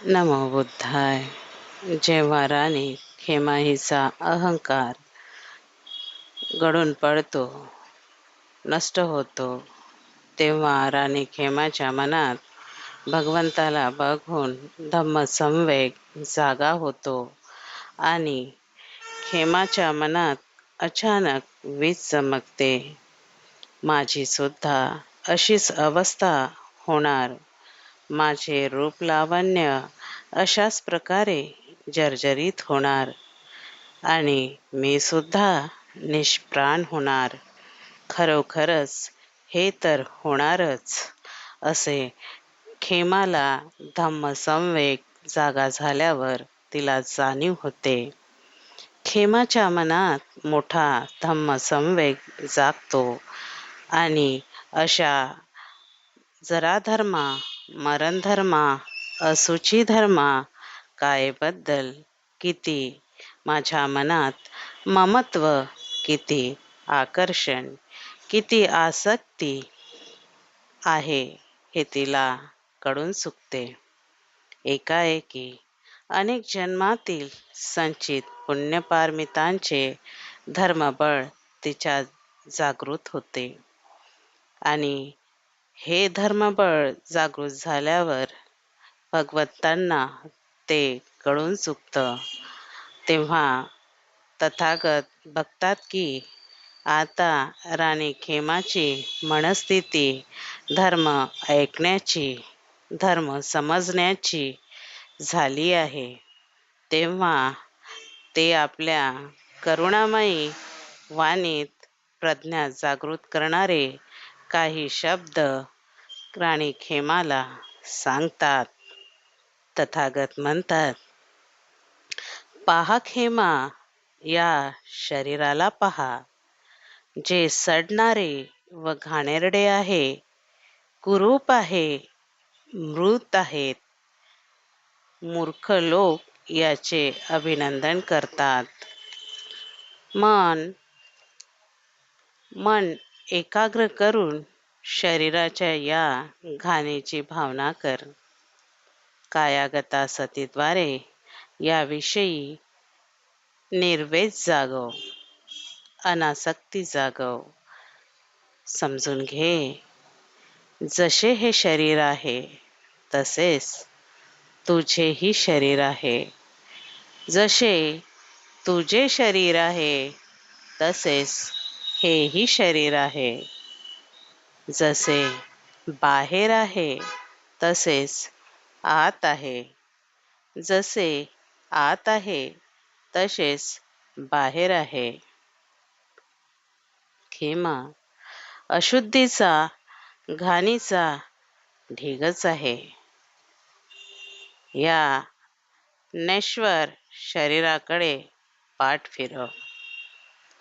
नमो बुद्धाय. जेव्हा राणी खेमाहीचा अहंकार गळून पडतो नष्ट होतो. तेव्हा राणी खेमाच्या मनात भगवंताला बघून धम्मसंवेग जागा होतो आणि खेमाच्या मनात अचानक वीज चमकते. माझी सुद्धा अशीच अवस्था होणार. माझे रूप लावण्य अशाच प्रकारे जर्जरित होणार. आणि मी सुद्धा निष्प्राण होणार. खरोखरच हे तर होणारच असे खेमाला धम्मसंवेग जागा झाल्यावर तिला जाणीव होते. खेमाच्या मनात मोठा धम्मसंवेग जागतो आणि अशा जराधर्मा मरण धर्मा असूची धर्मा कायेबद्दल किती? माझ्या मनात ममत्व किती? आकर्षण किती आसक्ती आहे हे तिला कळून चुकते. एकाएकी अनेक जन्मातील संचित पुण्यपारमितांचे धर्मबळ तिच्या जागृत होते. आणि हे धर्मबळ जागृत झाल्यावर भगवंतांना ते कळून चुकतं. तेव्हा तथागत बघतात की आता राणी खेमाची मनस्थिती धर्म ऐकण्याची धर्म समजण्याची झाली आहे. तेव्हा ते आपल्या करुणामयी वाणीत प्रज्ञा जागृत करणारे काही शब्द राणी खेमाला सांगतात तथागत म्हणतात पहा खेमा या शरीराला पहा जे सडणारे व घाणेरडे आहे कुरूप आहे मृत आहेत. मूर्ख लोक याचे अभिनंदन करतात. मन मन एकाग्र करून शरीराच्या या घाणीची भावना कर. कायागता सतीद्वारे याविषयी निर्वेद जागव अनासक्ती जागव. समजून घे जसे हे शरीर आहे तसेच तुझेही शरीर आहे. जसे तुझे शरीर आहे तसेच हेही शरीर आहे. जसे बाहेर आहे तसेच आत आहे. जसे आत आहे तसेच बाहेर आहे. खेमा अशुद्धीचा घाणीचा ढिगच आहे. या नश्वर शरीराकडे पाठ फिरव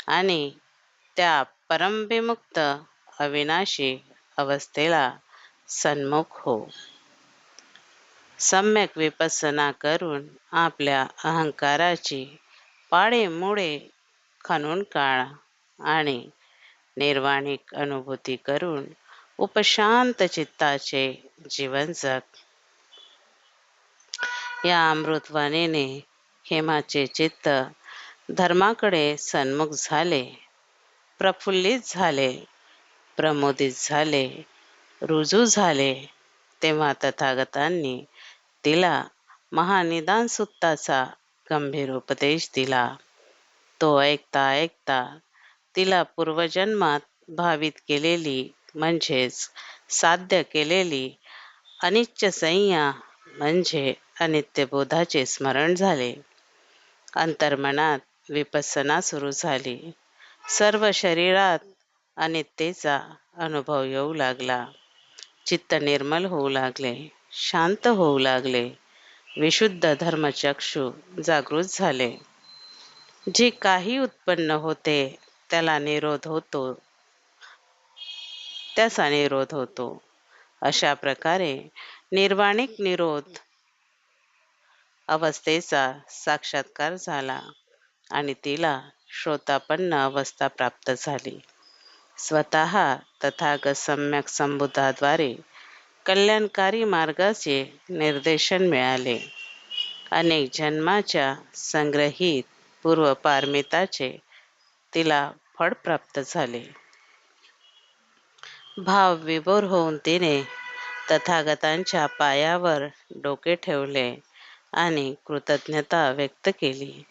आणि त्या परमविमुक्त अविनाशी अवस्थेला सन्मुख हो. सम्यक विपसना करून आपल्या अहंकाराची पाडेमुळे खणून काढा आणि निर्वाणिक अनुभूती करून उपशांत चित्ताचे जीवन जग. या अमृतवाणीने हेमाचे चित्त धर्माकडे सन्मुख झाले. प्रफुल्लित झाले प्रमोदित झाले रुजू झाले. तेव्हा तथागतांनी तिला महानिदान सुत्ताचा गंभीर उपदेश दिला. तो ऐकता ऐकता तिला पूर्वजन्मात भावित केलेली म्हणजेच साध्य केलेली अनिच्य संज्ञा म्हणजे अनित्यबोधाचे स्मरण झाले. अंतर्मनात विपसना सुरू झाली. सर्व शरीरात अनित्येचा अनुभव येऊ लागला. चित्त निर्मल होऊ लागले शांत होऊ लागले. विशुद्ध धर्मचक्षु जागृत झाले. जे काही उत्पन्न होते त्याला निरोध होतो. त्याचा निरोध होतो. अशा प्रकारे निर्वाणिक निरोध अवस्थेचा साक्षात्कार झाला आणि तिला श्रोतापन्न अवस्था प्राप्त झाली. स्वतः तथागत सम्यक संबुद्धाद्वारे कल्याणकारी मार्गाचे निर्देशन मिळाले. अनेक जन्माच्या संग्रहित पूर्वपारमिताचे तिला फळ प्राप्त झाले. भाव विभोर होऊन तिने तथागतांच्या पायावर डोके ठेवले आणि कृतज्ञता व्यक्त केली.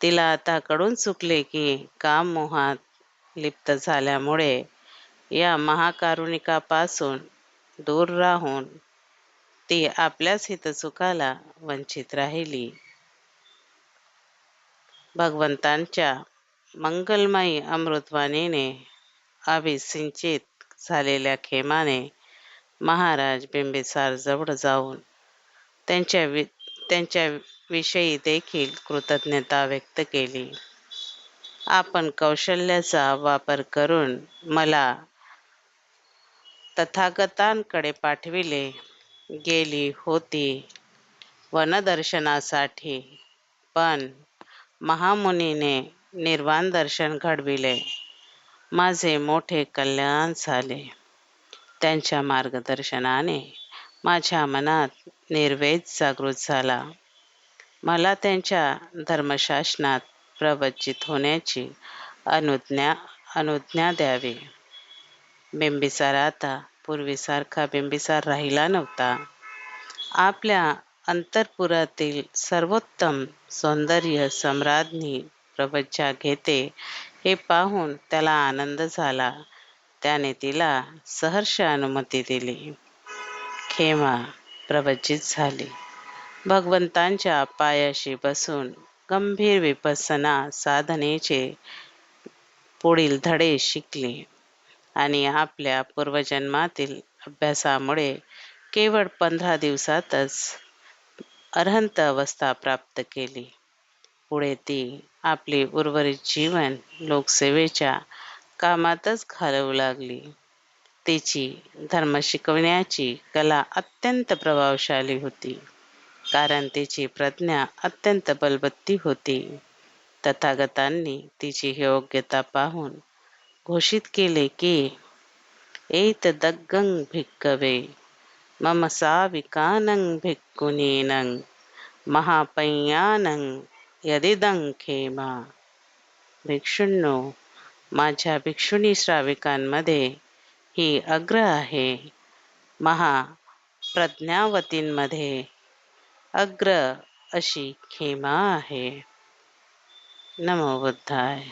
तिला आता कळून चुकले की काम मोहात लिप्त झाल्यामुळे या महाकारुणिकापासून दूर राहून ती आपल्याच हितचुकाला वंचित राहिली. भगवंतांच्या मंगलमयी अमृतवाणीने अभिसिंचित झालेल्या खेमाने महाराज बिंबिसार जवळ जाऊन त्यांच्या वि त्यांच्या विषयी देखील कृतज्ञता व्यक्त केली. आपण कौशल्याचा वापर करून मला तथागतांकडे पाठविले गेली होती वनदर्शनासाठी पण महामुनीने निर्वाण दर्शन घडविले. माझे मोठे कल्याण झाले. त्यांच्या मार्गदर्शनाने माझ्या मनात निर्वेद जागृत झाला. मला त्यांच्या धर्मशासनात प्रवचित होण्याची अनुज्ञा अनुज्ञा द्यावी. बिंबिसार आता पूर्वीसारखा बिंबिसार राहिला नव्हता. आपल्या अंतरपुरातील सर्वोत्तम सौंदर्य सम्राज्ञी प्रवज्जा घेते हे पाहून त्याला आनंद झाला. त्याने तिला सहर्ष अनुमती दिली. खेमा प्रवचित झाली. भगवंतांच्या पायाशी बसून गंभीर विपसना साधनेचे पुढील धडे शिकले आणि आपल्या पूर्वजन्मातील अभ्यासामुळे केवळ पंधरा दिवसातच अर्हंत अवस्था प्राप्त केली. पुढे ती आपली उर्वरित जीवन लोकसेवेच्या कामातच घालवू लागली. तिची धर्म शिकवण्याची कला अत्यंत प्रभावशाली होती. कारण तिची प्रज्ञा अत्यंत बलबत्ती होती. तथागतांनी तिची योग्यता पाहून घोषित केले की एतदग्गं भिक्कवे मम साविकानं भिक्कुनीनं महापय्यानं यदिदं खेमा. भिक्षुंनो माझ्या भिक्षुणी श्राविकांमध्ये ही अग्र आहे. महा प्रज्ञावतींमध्ये अग्र अशी खेमा आहे. नमो बुद्धाय.